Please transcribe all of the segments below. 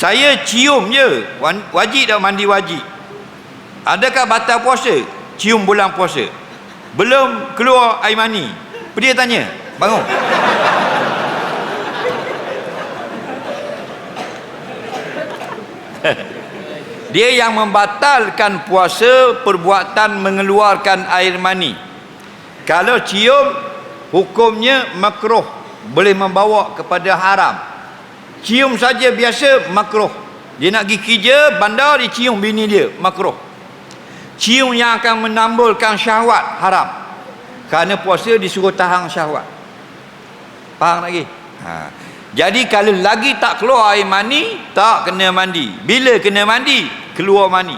Saya cium je wajib tak mandi wajib. Adakah batal puasa? Cium bulan puasa. Belum keluar air mani. Dia tanya, bangun. Dia yang membatalkan puasa perbuatan mengeluarkan air mani. Kalau cium hukumnya makruh boleh membawa kepada haram. Cium saja biasa makruh. Dia nak pergi kerja bandar dia cium bini dia makruh. Cium yang akan menambulkan syahwat haram. Kerana puasa disuruh tahan syahwat. Faham lagi? Ha. Jadi kalau lagi tak keluar air mani, tak kena mandi. Bila kena mandi? Keluar mani.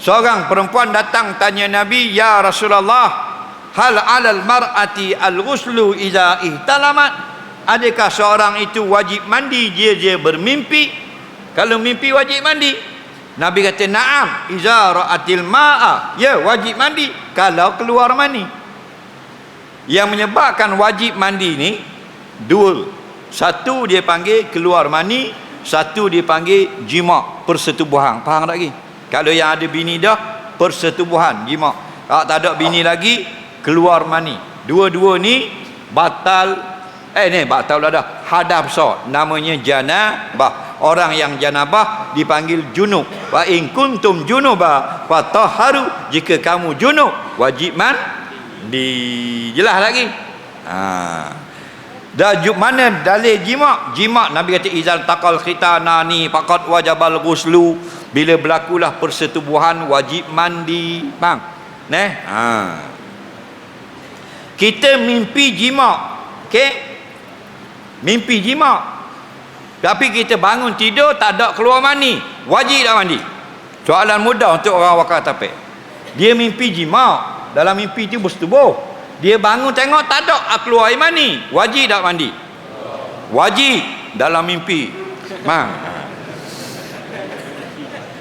Seorang perempuan datang tanya Nabi, "Ya Rasulullah, hal 'alal mar'ati al-ghuslu idza ihtalamat?" Adakah seorang itu wajib mandi dia dia bermimpi? Kalau mimpi wajib mandi. Nabi kata, "Na'am, idza ra'atil ma'a." Ya, wajib mandi kalau keluar mani. Yang menyebabkan wajib mandi ni dua satu dia panggil keluar mani, satu dia panggil jima, persetubuhan. Faham tak lagi? Kalau yang ada bini dah, persetubuhan, jima. Kalau tak ada bini lagi, keluar mani. Dua-dua ni batal eh ni batal dah dah. Hadap so, namanya janabah. Orang yang janabah dipanggil junub. Wa in kuntum junuba fatahharu. Jika kamu junub, wajib mandi. Jelas lagi? Ha. Dah mana dalil jima? Jima Nabi kata izal taqal khitanani faqad wajabal ghuslu. Bila berlakulah persetubuhan wajib mandi. Bang. Neh. Ha. Kita mimpi jima. Okey? Mimpi jima. Tapi kita bangun tidur tak ada keluar mani. Wajib tak mandi? Soalan mudah untuk orang tapik. Dia mimpi jima. Dalam mimpi itu bersetubuh. Dia bangun tengok tak ada ah, keluar air mani. Wajib tak mandi? Wajib dalam mimpi. Mang.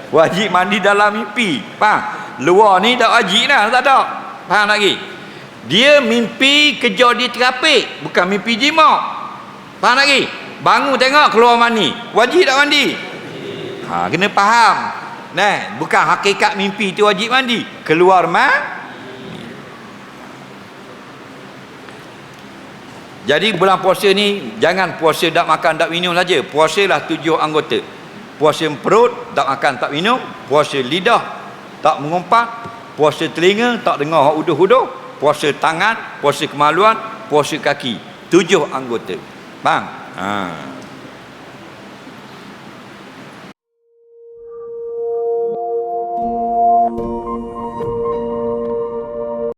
Wajib mandi dalam mimpi. Faham? Luar ni tak wajib dah, tak ada. Faham lagi? Dia mimpi kejar di terapik, bukan mimpi jima. Faham lagi? Bangun tengok keluar mani. Wajib tak mandi? Ha, kena faham. Nah, bukan hakikat mimpi itu wajib mandi. Keluar mah Jadi bulan puasa ni jangan puasa tak makan tak minum saja. Puasalah tujuh anggota. Puasa perut tak makan tak minum, puasa lidah tak mengumpat, puasa telinga tak dengar hak uduh-uduh, puasa tangan, puasa kemaluan, puasa kaki. Tujuh anggota. Faham? Ha.